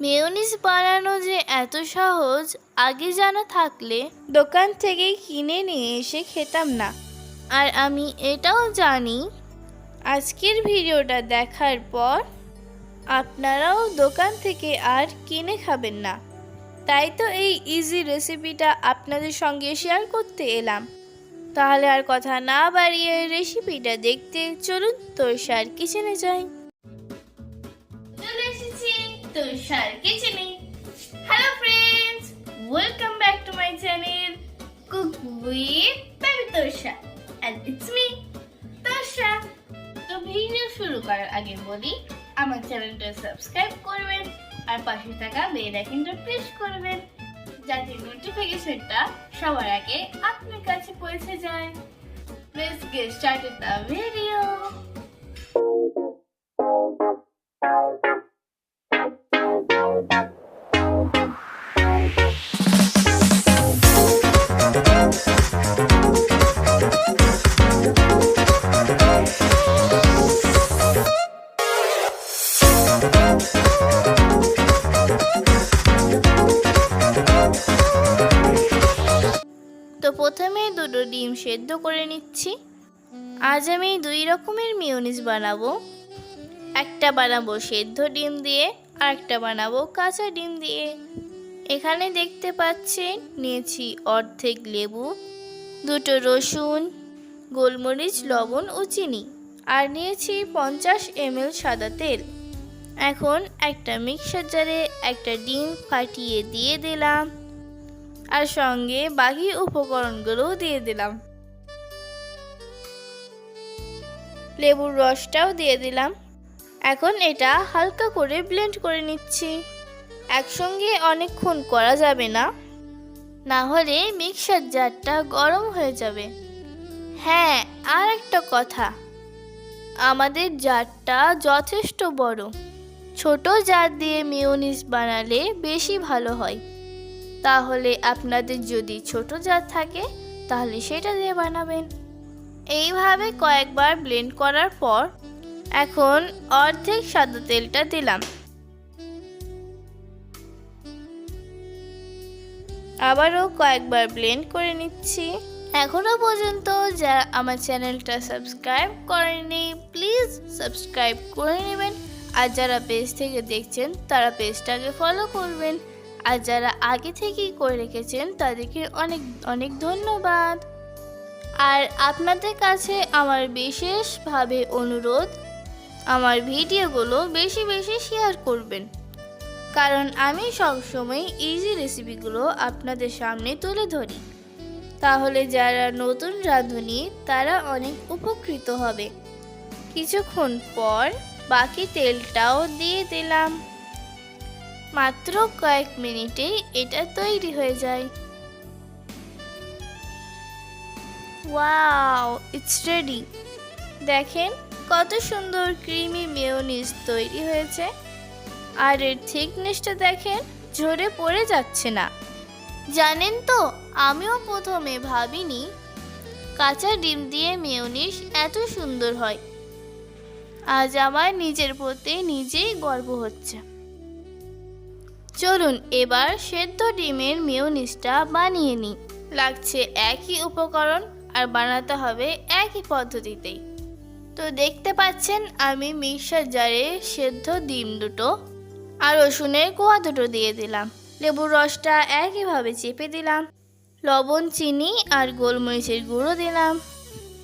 Mayonnaise বানানো যে এত সহজ আগে জানা থাকলে দোকান থেকে কিনে নিয়ে এসে খেতাম না। আর আমি এটাও জানি। আজকের ভিডিওটা দেখার পর আপনারাও দোকান থেকে আর কিনে খাবেন না। তাই তো এই ইজি রেসিপিটা আপনাদের সঙ্গে শেয়ার করতে এলাম। তাহলে আর কথা না বাড়িয়ে রেসিপিটা দেখতে চলুন তোরসার কিচেনে যাই। তোরসার কিচেনে hello friends welcome back to my channel cook with baby Torsa and it's me Torsa তো ভিডিও শুরু করার আগে বলি, আমার চ্যানেলটা সাবস্ক্রাইব করবেন, আর পাশে থাকা বেল আইকনটা প্রেস করবেন, যাতে নোটিফিকেশনটা সবার আগে আপনার কাছে পৌঁছে যায়। Let's get started the video. দুটো ডিম সেদ্ধ করে নিচ্ছি। আজ আমি দুই রকমের মিউনিস বানাবো। একটা বানাবো সেদ্ধ ডিম দিয়ে, আর একটা বানাবো কাঁচা ডিম দিয়ে। এখানে দেখতে পাচ্ছেন, নিয়েছি অর্ধেক লেবু, দুটো রসুন, গোলমরিচ, লবণ ও চিনি, আর নিয়েছি পঞ্চাশ এমএল সাদা তেল। এখন একটা মিক্সার জারে একটা ডিম ফাটিয়ে দিয়ে দিলাম। আর সঙ্গে বাকি উপকরণগুলোও দিয়ে দিলাম। লেবুর রসটাও দিয়ে দিলাম। এখন এটা হালকা করে ব্লেন্ড করে নিচ্ছি। একসঙ্গে অনেকক্ষণ করা যাবে না। না হলে মিক্সার জারটা গরম হয়ে যাবে। হ্যাঁ আর একটা কথা। আমাদের জারটা যথেষ্ট বড়। ছোট জার দিয়ে মিওনিস বানালে বেশি ভালো হয়। তাহলে আপনাদের যদি ছোট জার থাকে, তাহলে সেটা দিয়ে বানাবেন। এইভাবে কয়েকবার ব্লেন্ড করার পর এখন অর্ধেক সাদা তেলটা দিলাম। আবারও কয়েকবার ব্লেন্ড করে নিচ্ছি। এখনও পর্যন্ত যারা আমার চ্যানেলটা সাবস্ক্রাইব করেনি প্লিজ সাবস্ক্রাইব করে নেবেন। আর যারা পেজ থেকে দেখছেন, তারা পেজটাকে ফলো করবেন। আর যারা আগে থেকেই করে রেখেছেন, তাদেরকে অনেক অনেক ধন্যবাদ। আর আপনাদের কাছে আমার বিশেষভাবে অনুরোধ, আমার ভিডিওগুলো বেশি বেশি শেয়ার করবেন। কারণ আমি সবসময় ইজি রেসিপিগুলো আপনাদের সামনে তুলে ধরি। তাহলে যারা নতুন রাঁধুনি, তারা অনেক উপকৃত হবে। কিছুক্ষণ পর বাকি তেলটাও দিয়ে দিলাম। মাত্র কয়েক মিনিটেই এটা তৈরি হয়ে যায়। ওয়াও ইটস রেডি দেখেন কত সুন্দর ক্রিমি মেয়োনিজ তৈরি হয়েছে। আর এর থিকনেসটা দেখেন ঝরে পড়ে যাচ্ছে না। জানেন তো, আমিও প্রথমে ভাবিনি কাঁচা ডিম দিয়ে মেয়োনিজ এত সুন্দর হয়। আজ আমার নিজের প্রতি নিজেই গর্ব হচ্ছে। চলুন এবার সেদ্ধ ডিমের মিউনিসটা বানিয়ে নিই। লাগছে একই উপকরণ আর বানাতে হবে একই পদ্ধতিতেই। তো দেখতে পাচ্ছেন আমি মিক্সার জারে সেদ্ধ ডিম দুটো আর রসুনের কোয়া দুটো দিয়ে দিলাম। লেবুর রসটা একইভাবে চেপে দিলাম। লবণ, চিনি আর গোলমরিচের গুঁড়ো দিলাম।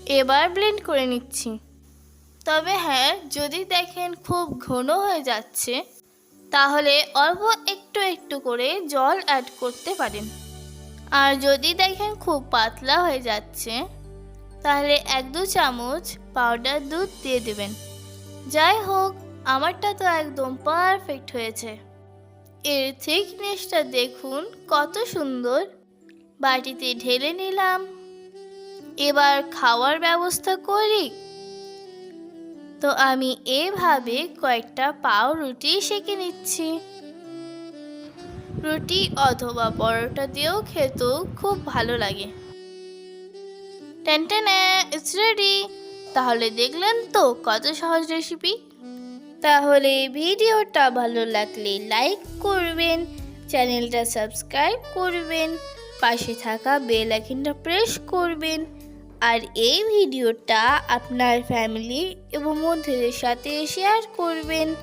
এবার ব্লেন্ড করে নিচ্ছি। তবে হ্যাঁ যদি দেখেন খুব ঘন হয়ে যাচ্ছে তাহলে অল্প একটু একটু করে জল অ্যাড করতে পারেন। আর যদি দেখেন খুব পাতলা হয়ে যাচ্ছে, তাহলে এক দু চামচ পাউডার দুধ দিয়ে দেবেন। যাই হোক, আমারটা তো একদম পারফেক্ট হয়েছে। এর থিকনেসটা দেখুন কত সুন্দর। বাটিতে ঢেলে নিলাম। এবার খাওয়ার ব্যবস্থা করি। তো আমি এভাবে কয়েকটা পাও রুটি সেঁকে নিচ্ছি। রুটি অথবা পরোটা দিয়েও খেতেও খুব ভালো লাগে। ইটস রেডি তাহলে দেখলেন তো কত সহজ রেসিপি তাহলে ভিডিওটা ভালো লাগলে লাইক করবেন, চ্যানেলটা সাবস্ক্রাইব করবেন, পাশে থাকা বেল আইকনটা প্রেস করবেন। আর এই ভিডিওটা আপনার ফ্যামিলি এবং বন্ধুদের সাথে শেয়ার করবেন।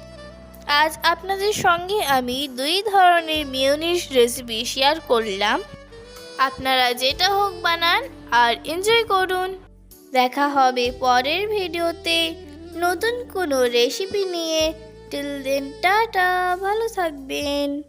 আজ আপনাদের সঙ্গে আমি দুই ধরনের মিউনিস রেসিপি শেয়ার করলাম। আপনারা যেটা হোক বানান আর এনজয় করুন। দেখা হবে পরের ভিডিওতে। নতুন কোনো রেসিপি নিয়ে। টিল দেন টাটা, ভালো থাকবেন।